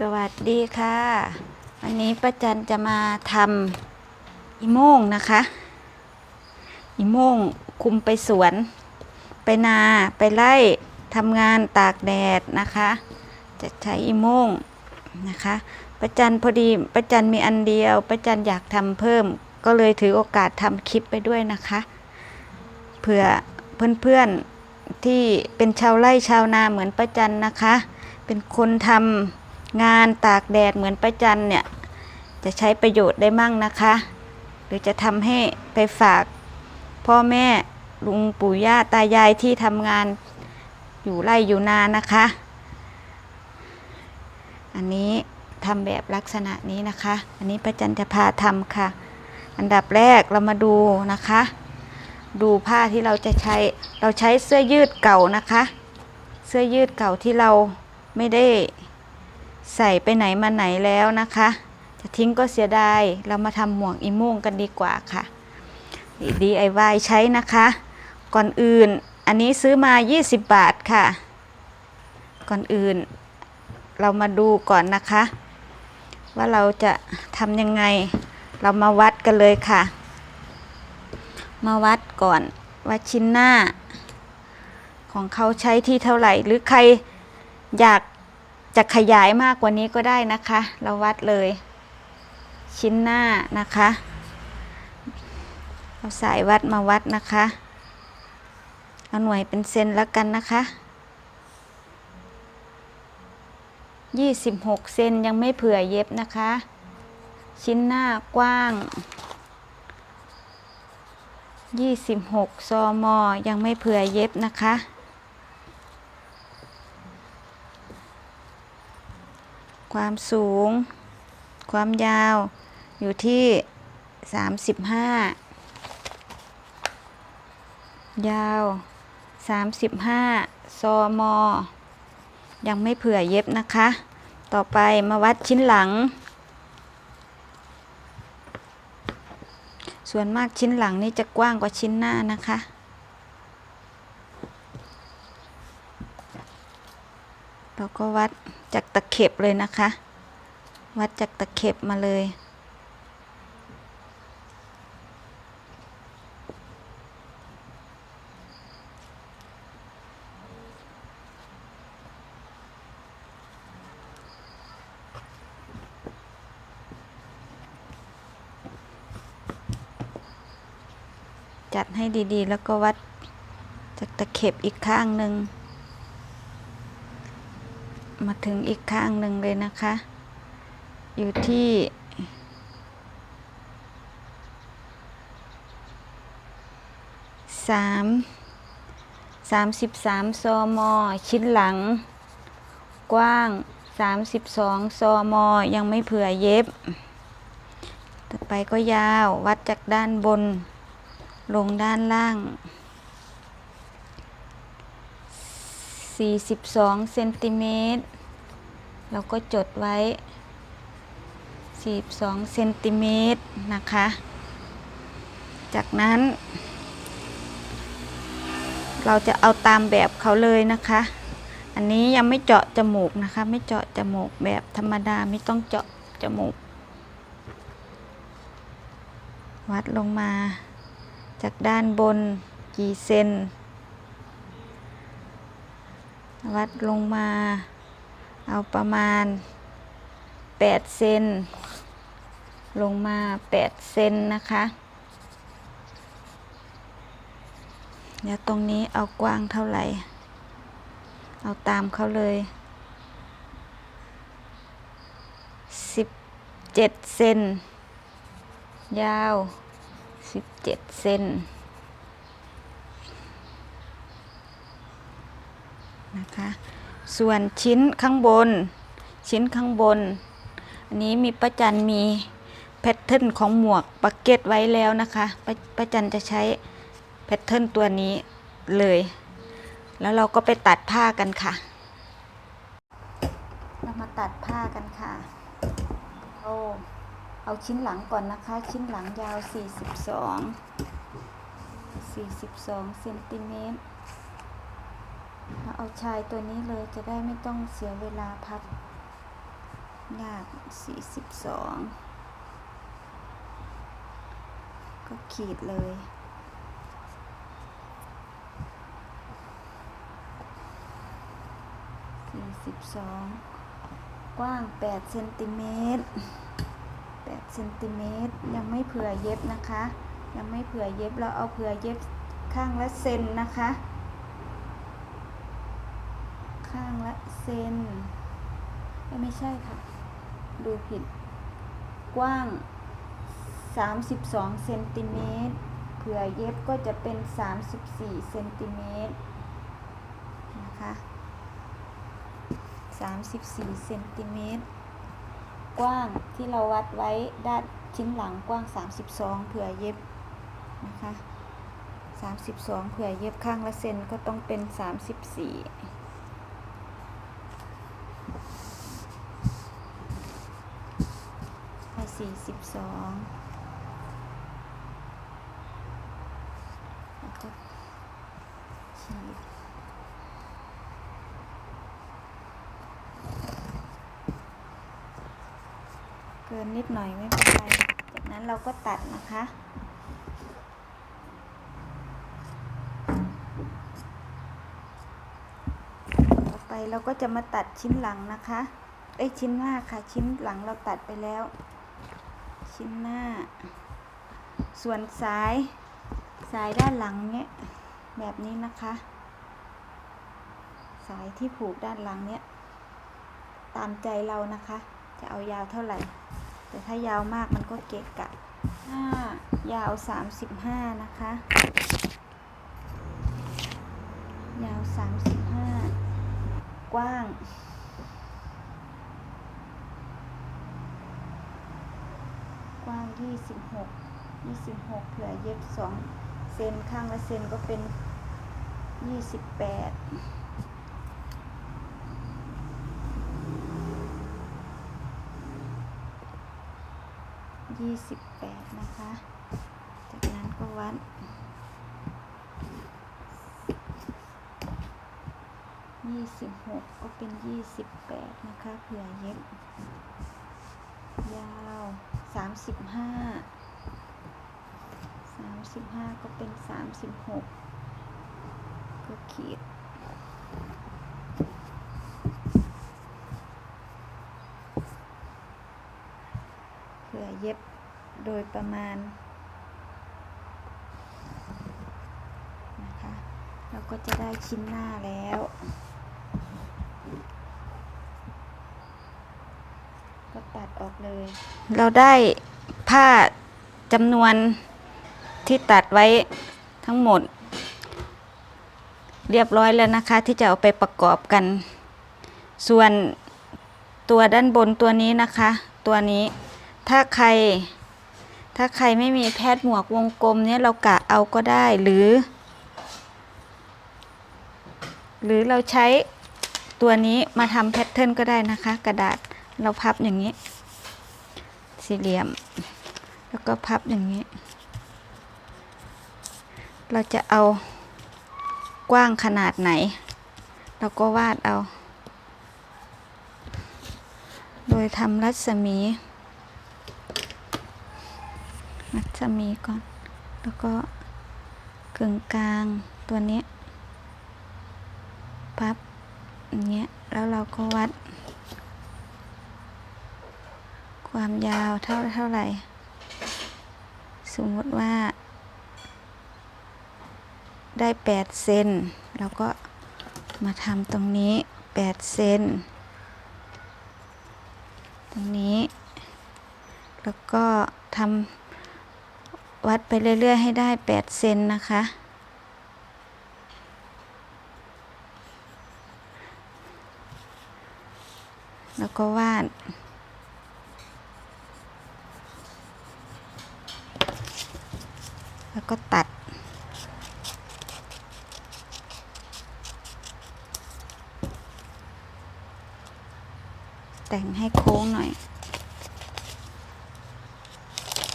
สวัสดีค่ะ วันนี้ป้าจันจะมาทำอีโม่งนะคะ อีโม่งคุมไปสวน ไปนาไปไล่ทำงานตากแดดนะคะ จะใช้อีโม่งนะคะป้าจันพอดีป้าจันมีอันเดียวป้าจันอยากทำเพิ่ม ก็เลยถือโอกาสทำคลิปไปด้วยนะคะเผื่อเพื่อนๆที่เป็นชาวไร่ชาวนาเหมือนป้าจันนะคะ เป็นคนทำ งานตากแดดเหมือนป้าจันเนี่ย จะใช้ประโยชน์ได้มั่งนะคะ หรือจะทำให้ไปฝากพ่อแม่ลุงปู่ย่าตายายที่ทำงานอยู่ไร่อยู่นานะคะ อันนี้ทำแบบลักษณะนี้นะคะ อันนี้ป้าจันจะพาทำค่ะ อันดับแรกเรามาดูนะคะ ดูผ้าที่เราจะใช้ เราใช้เสื้อยืดเก่านะคะ เสื้อยืดเก่าที่เราไม่ได้ ใส่ไปไหนมาไหนแล้วนะคะ จะทิ้งก็เสียดาย เรามาทำหมวกอีโม่งกันดีกว่าค่ะ DIY ใช้นะคะ ก่อนอื่นอันนี้ซื้อมา 20 บาทค่ะ ก่อนอื่น เรามาดูก่อนนะคะ ว่าเราจะทำยังไง เรามาวัดกันเลยค่ะ มาวัดก่อนว่าชิ้นหน้า ของเขาใช้ที่เท่าไหร่ หรือใครอยาก จะขยายมากกว่านี้ก็ได้นะคะ เราวัดเลย ชิ้นหน้านะคะเอาสายวัดมาวัดนะคะ เอาหน่วยเป็นเซนแล้วกันนะคะ26เซนยังไม่เผื่อเย็บนะคะ ชิ้นหน้ากว้าง 26ซอมอยังไม่เผื่อเย็บนะคะ ความสูง ความยาวอยู่ที่ 35 ยาว 35ซอมอยังไม่เผื่อเย็บนะคะ ต่อไปมาวัดชิ้นหลัง ส่วนมากชิ้นหลังนี่จะกว้างกว่าชิ้นหน้านะคะเราก็วัด จากตะเข็บเลยนะคะ วัดจากตะเข็บมาเลยจัดให้ดีๆ แล้วก็วัดจากตะเข็บอีกข้างหนึ่ง มาถึงอีกข้างหนึ่งเลยนะคะ อยู่ที่สามสามสิบสามซมชิ้นหลัง กว้างสามสิบสองซมยังไม่เผื่อเย็บ ต่อไปก็ยาววัดจากด้านบน ลงด้านล่าง42เซนติเมตร เราก็จดไว้ 42เซนติเมตรนะคะ จากนั้น เราจะเอาตามแบบเขาเลยนะคะ อันนี้ยังไม่เจาะจมูกนะคะ ไม่เจาะจมูกแบบธรรมดาไม่ต้องเจาะจมูก วัดลงมาจากด้านบนกี่เซน วัดลงมา เอาประมาณ8เซนลงมา8เซนนะคะเดี๋ยวตรงนี้เอากว้างเท่าไหร่ เอาตามเขาเลย17เซนยาว17เซนนะคะ ส่วนชิ้นข้างบน ชิ้นข้างบน อันนี้มีประจันมีแพทเทิร์นของหมวกปักเก็ตไว้แล้วนะคะประประจันจะใช้แพทเทิร์นตัวนี้เลย แล้วเราก็ไปตัดผ้ากันค่ะ เรามาตัดผ้ากันค่ะเอาเอาชิ้นหลังก่อนนะคะ ชิ้นหลังยาว 42 42เซนติเมตร เราเอาชายตัวนี้เลยจะได้ไม่ต้องเสียเวลาพับยากสี่สิบสองก็ขีดเลยสี่สิบสองกว้างแปดเซนติเมตรแปดเซนติเมตร ยังไม่เผื่อเย็บนะคะ ยังไม่เผื่อเย็บ เราเอาเผื่อเย็บข้างละเซนนะคะ เซนไม่ใช่ค่ะ ดูผิด กว้าง 32เซนติเมตรเผื่อเย็บก็จะเป็น 34เซนติเมตรนะคะ34เซนติเมตรกว้างที่เราวัดไว้ด้านชิ้นหลังกว้าง 32 เผื่อเย็บนะคะ32 เผื่อเย็บข้างละเซนก็ต้องเป็น 34 ไป สี่สิบสองแล้วก็ขีดเกินนิดหน่อยไม่เป็นไร จากนั้นเราก็ตัดนะคะต่อไปเราก็จะมาตัดชิ้นหลังนะคะเอ้ชิ้นหน้าค่ะ ชิ้นหลังเราตัดไปแล้ว ชิ้นหน้า ส่วนสายสายด้านหลังเนี้ยแบบนี้นะคะ สายที่ผูกด้านหลังเนี้ยตามใจเรานะคะ จะเอายาวเท่าไหร่ แต่ถ้ายาวมากมันก็เกะกะห้ายาวสามสิบห้านะคะ ยาวสามสิบห้ากว้าง กว้าง 26 26เผื่อเย็บ 2 เซนข้างละเซนก็เป็น 28 28นะคะ จากนั้นก็วัด26ก็เป็น28นะคะ เผื่อเย็บยาว สามสิบห้าสามสิบห้าก็เป็นสามสิบหกก็ขีดเผื่อเย็บโดยประมาณนะคะ เราก็จะได้ชิ้นหน้าแล้ว ก็ตัดออกเลย เราได้ผ้าจำนวนที่ตัดไว้ทั้งหมด เรียบร้อยแล้วนะคะ ที่จะเอาไปประกอบกัน ส่วนตัวด้านบนตัวนี้นะคะ ตัวนี้ถ้าใคร ถ้าใครไม่มีแพทย์หมวกวงกลมเนี่ยเรากะเอาก็ได้หรือ หรือเราใช้ตัวนี้มาทำแพทเทิร์นก็ได้นะคะ กระดาษ เราพับอย่างนี้ สี่เหลี่ยม แล้วก็พับอย่างนี้ เราจะเอากว้างขนาดไหน เราก็วาดเอา โดยทำรัศมี รัศมีก่อน แล้วก็กึ่งกลางตัวนี้ พับอย่างเงี้ย แล้วเราก็วัด ความยาวเท่าเท่าไหร่ สมมติว่า ได้ 8 เซนเราก็มาทำตรงนี้ 8 เซนตรงนี้ แล้วก็ทำวัดไปเรื่อย ๆ ให้ได้ 8 เซนนะคะแล้วก็วาด แล้วก็ตัด แต่งให้โค้งหน่อย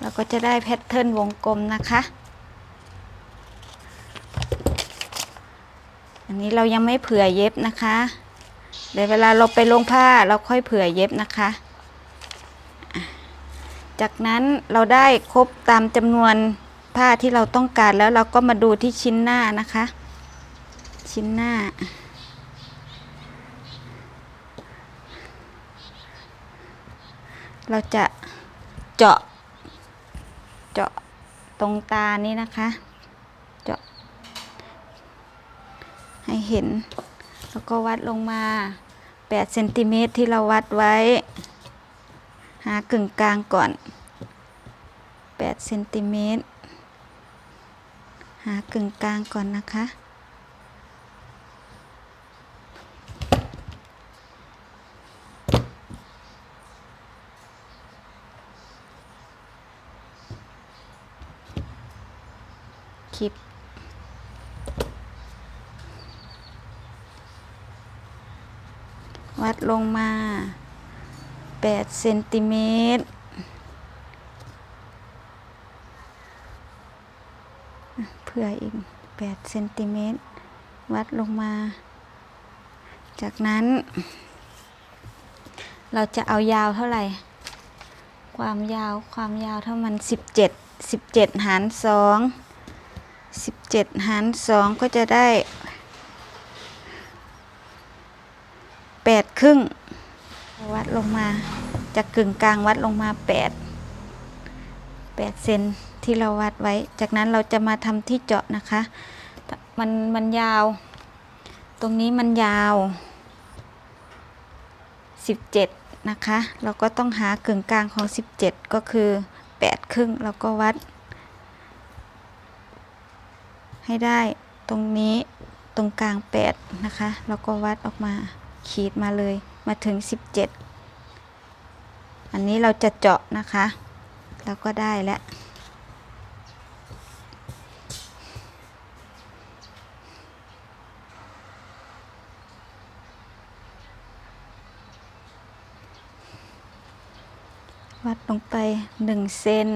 เราก็จะได้แพทเทิร์นวงกลมนะคะ อันนี้เรายังไม่เผื่อเย็บนะคะเดี๋ยวเวลาเราไปลงผ้าเราค่อยเผื่อเย็บนะคะ จากนั้นเราได้ครบตามจำนวน ผ้าที่เราต้องการแล้วเราก็มาดูที่ชิ้นหน้านะคะ ชิ้นหน้า เราจะเจาะ เจาะตรงตานี้นะคะ เจาะ ให้เห็น แล้วก็วัดลงมา8เซนติเมตรที่เราวัดไว้ หากึ่งกลางก่อน8เซนติเมตรากึ่งกลางก่อนนะคะ คลิปวัดลงมา8เซนติเมตร เพื่ออีก8เซนติเมตรวัดลงมา จากนั้น เราจะเอายาวเท่าไหร่ ความยาวความยาวเท่ามัน 17 17 หาร 2 17 หาร 2 ก็จะได้ 8 ครึ่ง วัดลงมา จากกึ่งกลางวัดลงมา 8 8เซน ที่เราวัดไว้ จากนั้นเราจะมาทำที่เจาะนะคะ มันมันยาว ตรงนี้มันยาว 17 นะคะ เราก็ต้องหากึ่งกลางของ 17 ก็คือ 8 ครึ่งเราก็วัด ให้ได้ตรงนี้ตรงกลาง 8 นะคะ แล้วก็วัดออกมาขีดมาเลยมาถึง 17 อันนี้เราจะเจาะนะคะ แล้วก็ได้แล้ว วัดลงไป 1เซน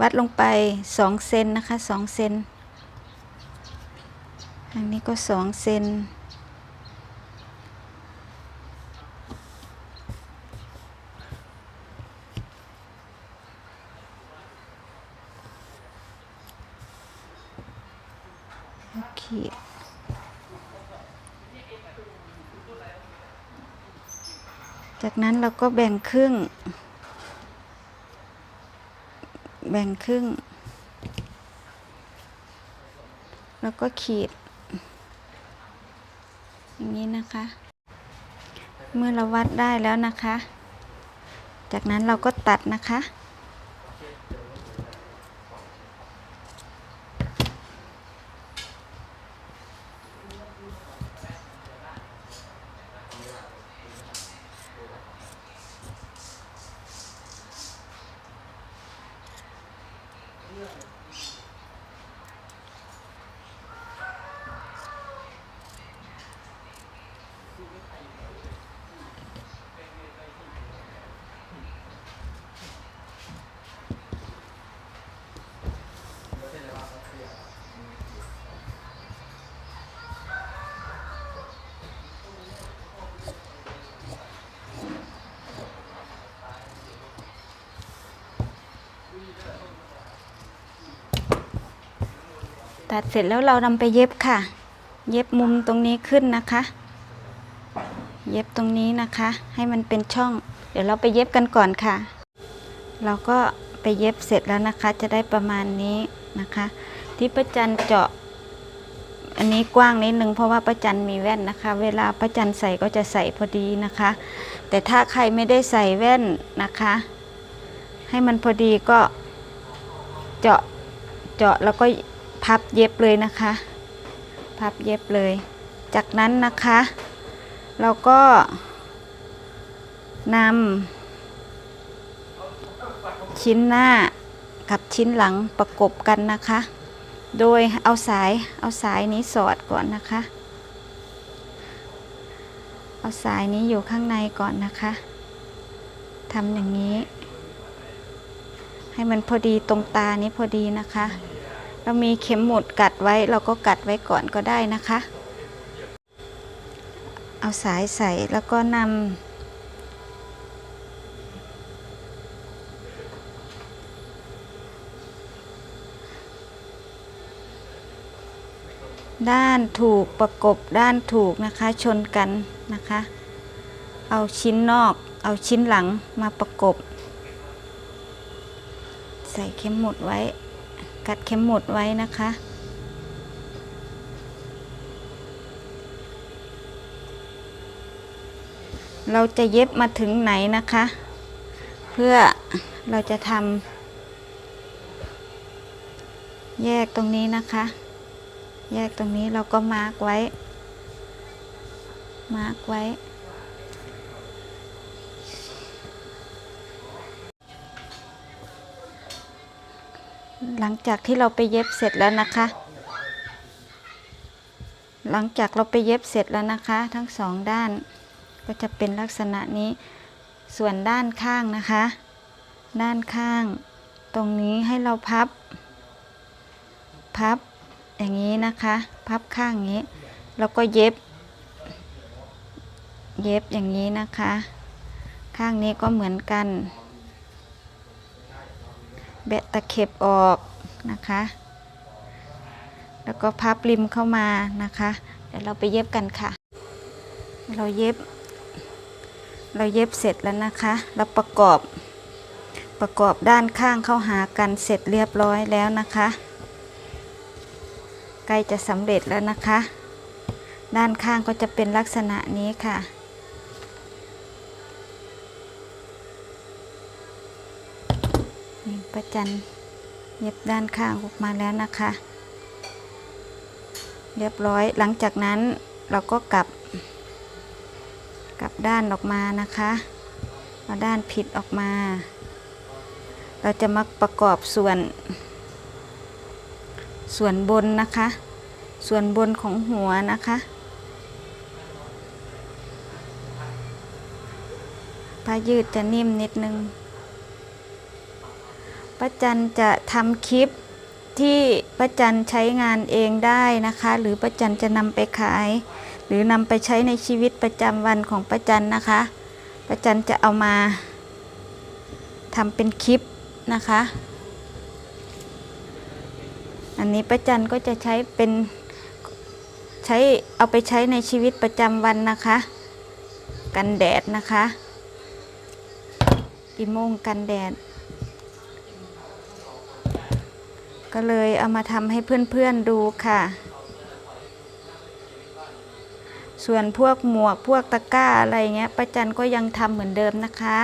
วัดลงไป2เซนนะคะ2เซนอันนี้ก็2เซน ขีด จากนั้นเราก็แบ่งครึ่ง แบ่งครึ่ง แล้วก็ขีด อย่างนี้นะคะ เมื่อเราวัดได้แล้วนะคะ จากนั้นเราก็ตัดนะคะ ตัดเสร็จแล้วเรานำไปเย็บค่ะ เย็บมุมตรงนี้ขึ้นนะคะ เย็บตรงนี้นะคะ ให้มันเป็นช่อง เดี๋ยวเราไปเย็บกันก่อนค่ะ เราก็ไปเย็บเสร็จแล้วนะคะ จะได้ประมาณนี้นะคะ ที่ประจันเจาะ อันนี้กว้างนิดนึงเพราะว่าประจันมีแว่นนะคะ เวลาประจันใส่ก็จะใส่พอดีนะคะ แต่ถ้าใครไม่ได้ใส่แว่นนะคะ ให้มันพอดีก็เจาะเจาะแล้วก็ พับเย็บเลยนะคะ พับเย็บเลย จากนั้นนะคะ เราก็นำชิ้นหน้ากับชิ้นหลังประกบกันนะคะ โดยเอาสายเอาสายนี้สอดก่อนนะคะ เอาสายนี้อยู่ข้างในก่อนนะคะทำอย่างนี้ ให้มันพอดีตรงตานี้พอดีนะคะ เรามีเข็มหมุดกัดไว้เราก็กัดไว้ก่อนก็ได้นะคะ เอาสายใส่แล้วก็นำด้านถูกประกบด้านถูกนะคะ ชนกันนะคะ เอาชิ้นนอก เอาชิ้นหลังมาประกบ ใส่เข็มหมุดไว้ กัดเข็มหมุดไว้นะคะ เราจะเย็บมาถึงไหนนะคะ เพื่อเราจะทำแยกตรงนี้นะคะ แยกตรงนี้เราก็มาร์กไว้ มาร์กไว้ ลังจากที่เราไปเย็บเสร็จแล้วนะคะ หลังจากเราไปเย็บเสร็จแล้วนะคะ ทั้งสองด้านก็จะเป็นลักษณะนี้ ส่วนด้านข้างนะคะ ด้านข้าง ตรงนี้ให้เราพับ พับอย่างนี้นะคะ พับข้างอย่างนี้ แล้วก็เย็บ เย็บอย่างนี้นะคะ ข้างนี้ก็เหมือนกัน แบะตะเข็บออก นะคะ แล้วก็พับริมเข้ามานะคะ เดี๋ยวเราไปเย็บกันค่ะ เราเย็บ เราเย็บเสร็จแล้วนะคะ เราประกอบประกอบด้านข้างเข้าหากันเสร็จเรียบร้อยแล้วนะคะ ใกล้จะสำเร็จแล้วนะคะ ด้านข้างก็จะเป็นลักษณะนี้ค่ะ นี่ประจัน เย็บด้านข้างออกมาแล้วนะคะ เรียบร้อยหลังจากนั้นเราก็กลับ กลับด้านออกมานะคะเอาด้านผิดออกมา เราจะมาประกอบส่วน ส่วนบนนะคะ ส่วนบนของหัวนะคะผ้ายืดจะนิ่มนิดนึง ป้าจันจะทำคลิปที่ป้าจันใช้งานเองได้นะคะ หรือป้าจันจะนำไปขาย หรือนำไปใช้ในชีวิตประจำวันของป้าจันนะคะป้าจันจะเอามาทำเป็นคลิปนะคะ อันนี้ป้าจันก็จะใช้เป็นใช้เอาไปใช้ในชีวิตประจำวันนะคะ กันแดดนะคะอีโมงกันแดด ก็เลยเอามาทำให้เพื่อนๆดูค่ะ ส่วนพวกหมวกพวกตะกร้าอะไรเงี้ยป้าจันก็ยังทำเหมือนเดิมนะคะ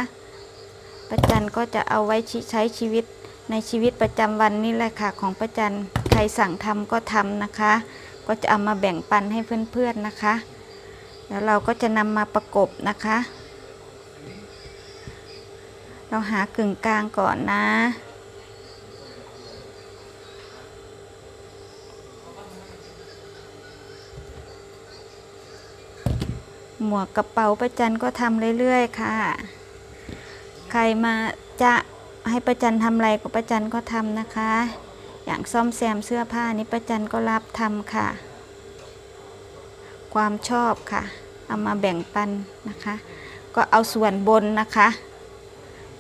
ป้าจันก็จะเอาไว้ใช้ชีวิตในชีวิตประจำวันนี่แหละค่ะ ของป้าจันใครสั่งทำก็ทำนะคะ ก็จะเอามาแบ่งปันให้เพื่อนๆนะคะ แล้วเราก็จะนำมาประกบนะคะ เราหากึ่งกลางก่อนนะ หมวกกระเป๋าประจันก็ทำเรื่อยๆ ค่ะ ใครมาจะให้ประจันทำอะไรก็ประจันก็ทำนะคะ อย่างซ่อมแซมเสื้อผ้านี้ประจันก็รับทำค่ะ ความชอบค่ะ เอามาแบ่งปันนะคะ ก็เอาส่วนบนนะคะ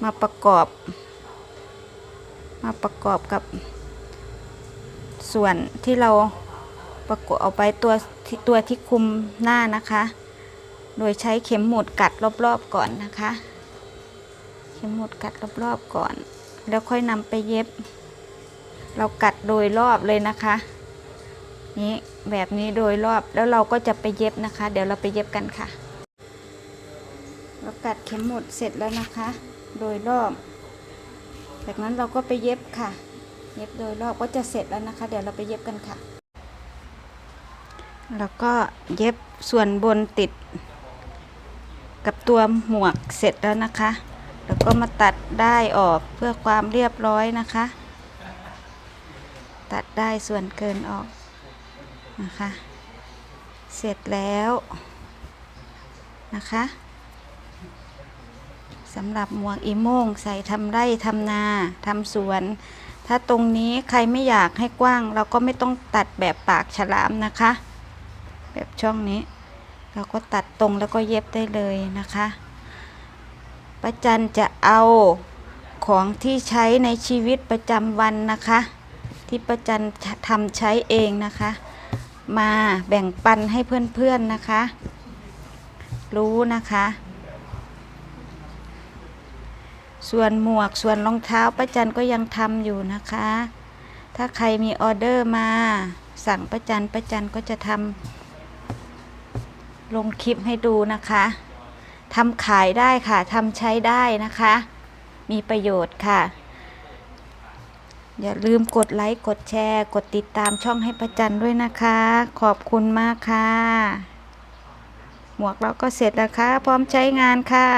มาประกอบ มาประกอบกับ ส่วนที่เราประกอบเอาไปตัวตัวที่คุมหน้านะคะ โดยใช้เข็มหมุดกัดรอบๆก่อนนะคะ เข็มหมุดกัดรอบๆก่อน แล้วค่อยนำไปเย็บ เรากัดโดยรอบเลยนะคะ นี้แบบนี้โดยรอบแล้วเราก็จะไปเย็บนะคะ เดี๋ยวเราไปเย็บกันค่ะ เรากัดเข็มหมุดเสร็จแล้วนะคะ โดยรอบจากนั้นเราก็ไปเย็บค่ะ เย็บโดยรอบก็จะเสร็จแล้วนะคะ เดี๋ยวเราไปเย็บกันค่ะ แล้วก็เย็บส่วนบนติด กับตัวหมวกเสร็จแล้วนะคะ แล้วก็มาตัดได้ออกเพื่อความเรียบร้อยนะคะ ตัดได้ส่วนเกินออกนะคะ เสร็จแล้วนะคะสำหรับหมวกอีโม่งใส่ทำไร่ทำนาทำสวน ถ้าตรงนี้ใครไม่อยากให้กว้าง เราก็ไม่ต้องตัดแบบปากฉลามนะคะ แบบช่องนี้ เราก็ตัดตรงแล้วก็เย็บได้เลยนะคะป้าจันจะเอาของที่ใช้ในชีวิตประจำวันนะคะ ที่ป้าจันทำใช้เองนะคะ มาแบ่งปันให้เพื่อนๆนะคะ รู้นะคะ ส่วนหมวกส่วนรองเท้าป้าจันก็ยังทำอยู่นะคะ ถ้าใครมีออเดอร์มา สั่งป้าจันป้าจันก็จะทำ ลงคลิปให้ดูนะคะทำขายได้ค่ะทำใช้ได้นะคะ มีประโยชน์ค่ะ อย่าลืมกดไลค์ กดแชร์ กดติดตามช่องให้ประจันด้วยนะคะ ขอบคุณมากค่ะ หมวกเราก็เสร็จแล้วค่ะ พร้อมใช้งานค่ะ